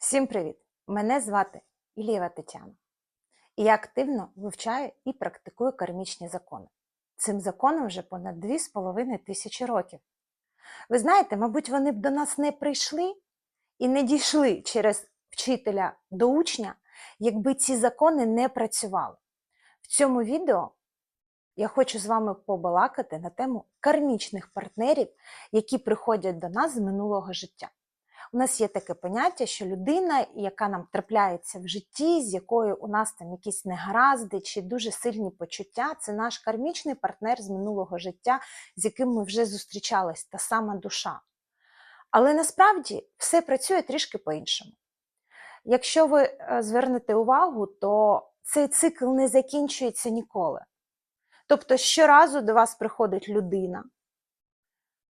Всім привіт! Мене звати Ілієва Тетяна. І я активно вивчаю і практикую кармічні закони. Цим законам вже понад 2,5 тисячі років. Ви знаєте, мабуть, вони б до нас не прийшли і не дійшли через вчителя до учня, якби ці закони не працювали. В цьому відео я хочу з вами побалакати на тему кармічних партнерів, які приходять до нас з минулого життя. У нас є таке поняття, що людина, яка нам трапляється в житті, з якою у нас там якісь негаразди чи дуже сильні почуття, це наш кармічний партнер з минулого життя, з яким ми вже зустрічались, та сама душа. Але насправді все працює трішки по-іншому. Якщо ви е, звернете увагу, то цей цикл не закінчується ніколи. Тобто щоразу до вас приходить людина,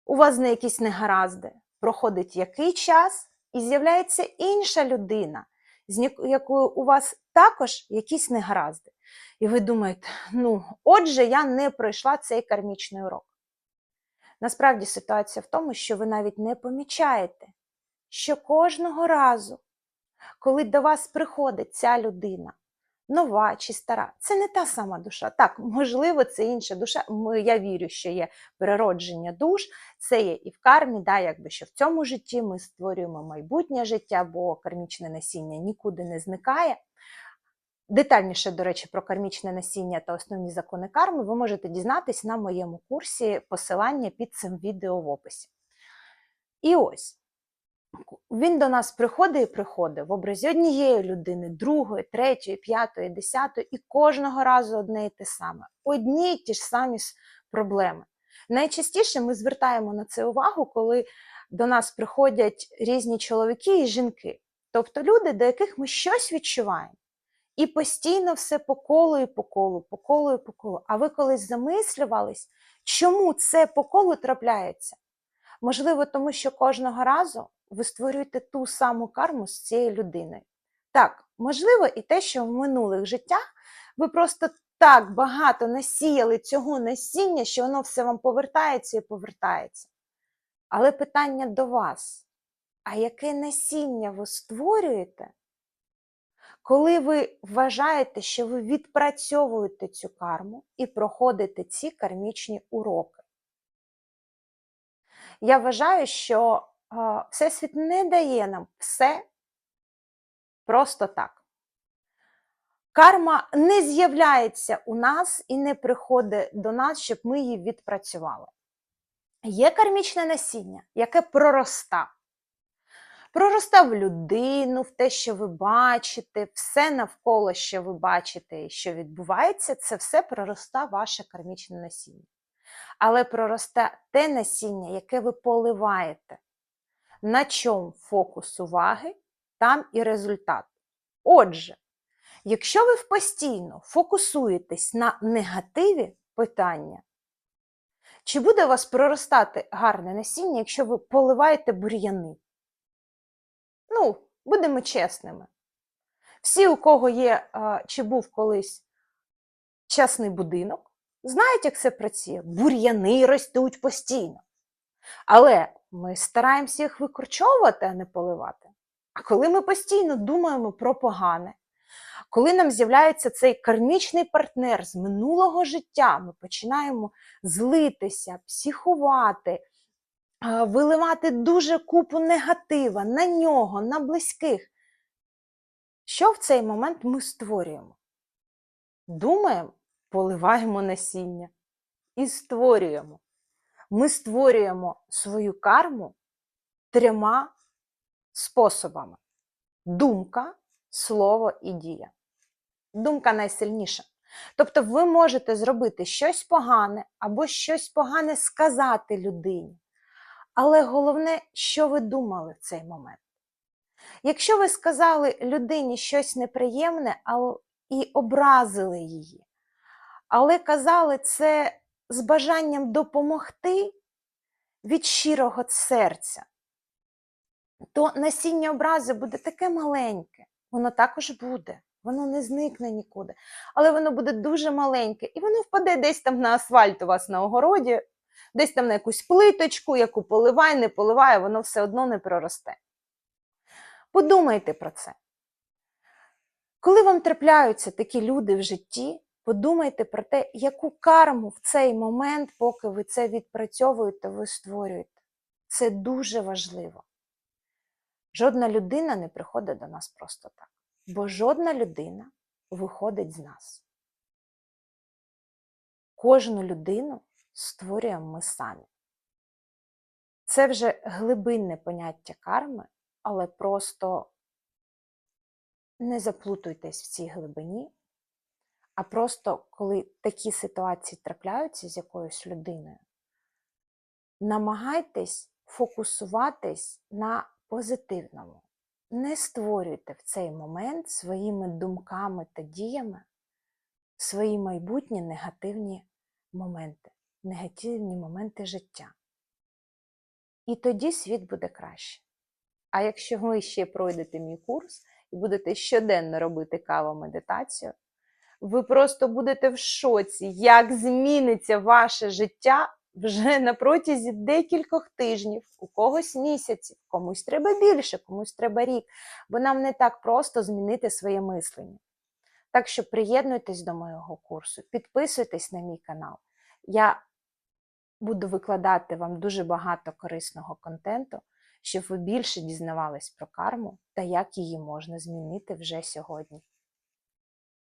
у вас не якісь негаразди, проходить який час, і з'являється інша людина, з якою у вас також якісь негаразди. І ви думаєте, ну, отже, я не пройшла цей кармічний урок. Насправді ситуація в тому, що ви навіть не помічаєте, що кожного разу, коли до вас приходить ця людина, нова чи стара, це не та сама душа. Так, можливо, це інша душа. Я вірю, що є переродження душ, це є і в кармі, да, якби що в цьому житті ми створюємо майбутнє життя, бо кармічне насіння нікуди не зникає. Детальніше, до речі, про кармічне насіння та основні закони карми ви можете дізнатись на моєму курсі посилання під цим відео в описі. І ось він до нас приходить і приходить в образі однієї людини, другої, третьої, п'ятої, десятої, і кожного разу одне і те саме. Одні й ті ж самі проблеми. Найчастіше ми звертаємо на це увагу, коли до нас приходять різні чоловіки і жінки, тобто люди, до яких ми щось відчуваємо. І постійно все по колу і по колу, по колу і по колу. А ви колись замислювались, чому це по колу трапляється? Можливо, тому що кожного разу ви створюєте ту саму карму з цією людиною. Так, можливо, і те, що в минулих життях ви просто так багато насіяли цього насіння, що воно все вам повертається і повертається. Але питання до вас: а яке насіння ви створюєте, коли ви вважаєте, що ви відпрацьовуєте цю карму і проходите ці кармічні уроки? Я вважаю, що Всесвіт не дає нам все просто так. Карма не з'являється у нас і не приходить до нас, щоб ми її відпрацювали. Є кармічне насіння, яке пророста. Пророста в людину, в те, що ви бачите, все навколо, що ви бачите і що відбувається, це все пророста ваше кармічне насіння. Але пророста те насіння, яке ви поливаєте на чому фокус уваги, там і результат. Отже, якщо ви постійно фокусуєтесь на негативі питання, чи буде у вас проростати гарне насіння, якщо ви поливаєте бур'яни? Ну, будемо чесними. Всі, у кого є, чи був колись частний будинок, знають, як це працює. Бур'яни ростуть постійно. Але ми стараємося їх викорчовувати, а не поливати. А коли ми постійно думаємо про погане, коли нам з'являється цей кармічний партнер з минулого життя, ми починаємо злитися, психувати, виливати дуже купу негатива на нього, на близьких. Що в цей момент ми створюємо? Думаємо, поливаємо насіння і створюємо ми створюємо свою карму трьома способами: думка, слово і дія. Думка найсильніша. Тобто, ви можете зробити щось погане або щось погане сказати людині. Але головне, що ви думали в цей момент. Якщо ви сказали людині щось неприємне і образили її, але казали це з бажанням допомогти від щирого серця, то насіння образи буде таке маленьке, воно також буде, воно не зникне нікуди. Але воно буде дуже маленьке, і воно впаде десь там на асфальт у вас на огороді, десь там на якусь плиточку, яку поливай, не поливає, воно все одно не проросте. Подумайте про це. Коли вам трапляються такі люди в житті, подумайте про те, яку карму в цей момент, поки ви це відпрацьовуєте, ви створюєте. Це дуже важливо. Жодна людина не приходить до нас просто так, бо жодна людина виходить з нас. Кожну людину створюємо ми самі. Це вже глибинне поняття карми, але просто не заплутуйтесь в цій глибині, а просто коли такі ситуації трапляються з якоюсь людиною, намагайтесь фокусуватись на позитивному. Не створюйте в цей момент своїми думками та діями свої майбутні негативні моменти, негативні моменти життя. І тоді світ буде краще. А якщо ви ще пройдете мій курс і будете щоденно робити каву-медитацію, ви просто будете в шоці, як зміниться ваше життя вже на протязі декількох тижнів, у когось місяців, комусь треба більше, комусь треба рік, бо нам не так просто змінити своє мислення. Так що приєднуйтесь до моєго курсу, підписуйтесь на мій канал. Я буду викладати вам дуже багато корисного контенту, щоб ви більше дізнавались про карму та як її можна змінити вже сьогодні.